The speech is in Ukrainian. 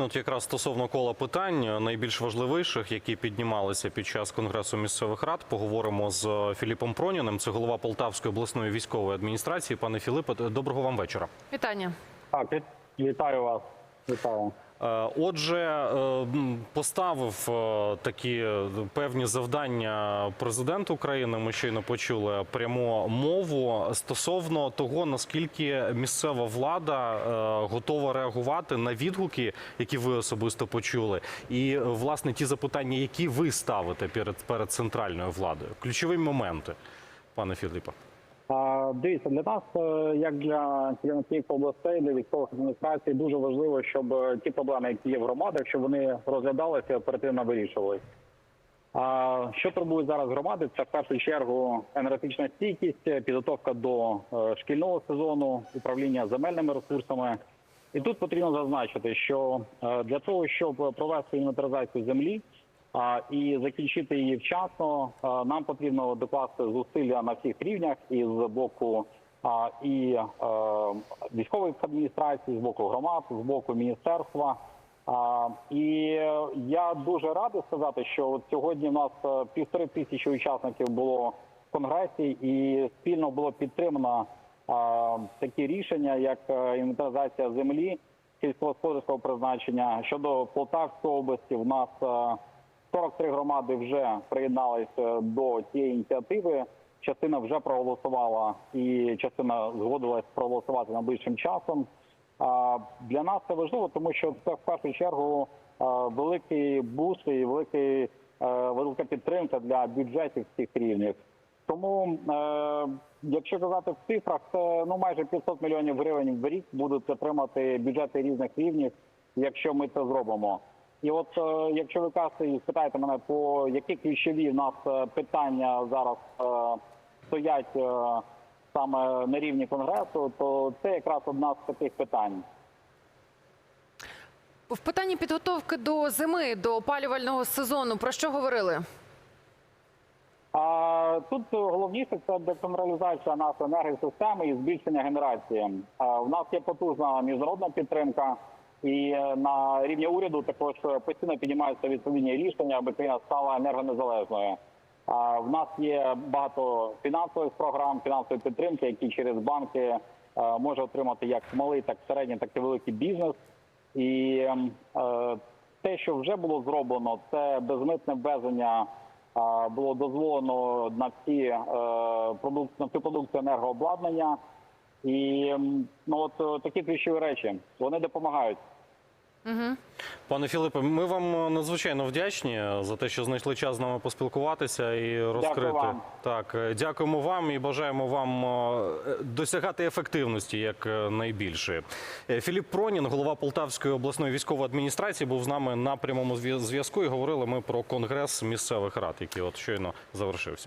Ну, от якраз стосовно кола питань, найбільш важливіших, які піднімалися під час конгресу місцевих рад, поговоримо з Філіпом Проніним. Це голова Полтавської обласної військової адміністрації. Пане Філипе, доброго вам вечора. Вітання. Так, віт- вітаю вас. Вітаю. Е, Отже, е, поставив е, такі певні завдання президент України. Ми щойно почули пряму мову стосовно того, наскільки місцева влада готова реагувати на відгуки, які ви особисто почули, і власне ті запитання, які ви ставите перед перед центральною владою. Ключові моменти, пане Філіпе. Дивіться, для нас, е, як для керівників областей, для військових адміністрацій, дуже важливо, щоб е, ті проблеми, які є в громадах, щоб вони розглядалися і оперативно вирішувалися. А що турбує зараз громади? Це в першу чергу енергетична стійкість, підготовка до е, шкільного сезону, управління земельними ресурсами. І тут потрібно зазначити, що е, для того, щоб провести інвентаризацію землі і закінчити її вчасно, нам потрібно докласти зусилля на всіх рівнях і з боку і е, військових адміністрацій, з боку громад, з боку міністерства. І я дуже радий сказати, що сьогодні в нас е, півтори тисячі учасників було в конгресі, і спільно було підтримано такі рішення, як е, інвентаризація землі сільськогосподарського призначення щодо Полтавської області. В нас 43 громади вже приєдналися до цієї ініціативи. Частина вже проголосувала, і частина згодилась проголосувати найближчим часом. Для нас це важливо, тому що це в першу чергу великий буст і великий, е, велика підтримка для бюджетів всіх рівнів. Тому, е, якщо казати в цифрах, це ну майже 500 мільйонів гривень в рік будуть отримати бюджети різних рівнів, якщо ми це зробимо. І от е, якщо ви кажете і спитаєте мене, по які ключові в нас е, питання зараз е, стоять саме на рівні конгресу, то це якраз одна з таких питань. В питанні підготовки до зими, до опалювального сезону, про що говорили? А тут головніше це децентралізація нашої енергосистеми і збільшення генерації. А, в нас є потужна міжнародна підтримка, і е, на рівні уряду також постійно піднімаються відповідні рішення, аби країна стала енергонезалежною. А в нас є багато фінансових програм, фінансової підтримки, які через банки е, може отримати як малий, так середній, так і великий бізнес. І ем, е, те, що вже було зроблено, це безмитне ввезення було дозволено на всі е, на всю продукцію енергообладнання. І ну от е, такі ключові речі вони допомагають. Угу. Пане Філипе, ми вам надзвичайно вдячні за те, що знайшли час з нами поспілкуватися і розкрити. вам. Так, е, дякуємо вам і бажаємо вам е, досягати ефективності як е, найбільше. Е, Філіп Пронін, голова Полтавської обласної військової адміністрації, був з нами на прямому зв'я- зв'язку. І говорили ми про конгрес місцевих рад, який от щойно завершився.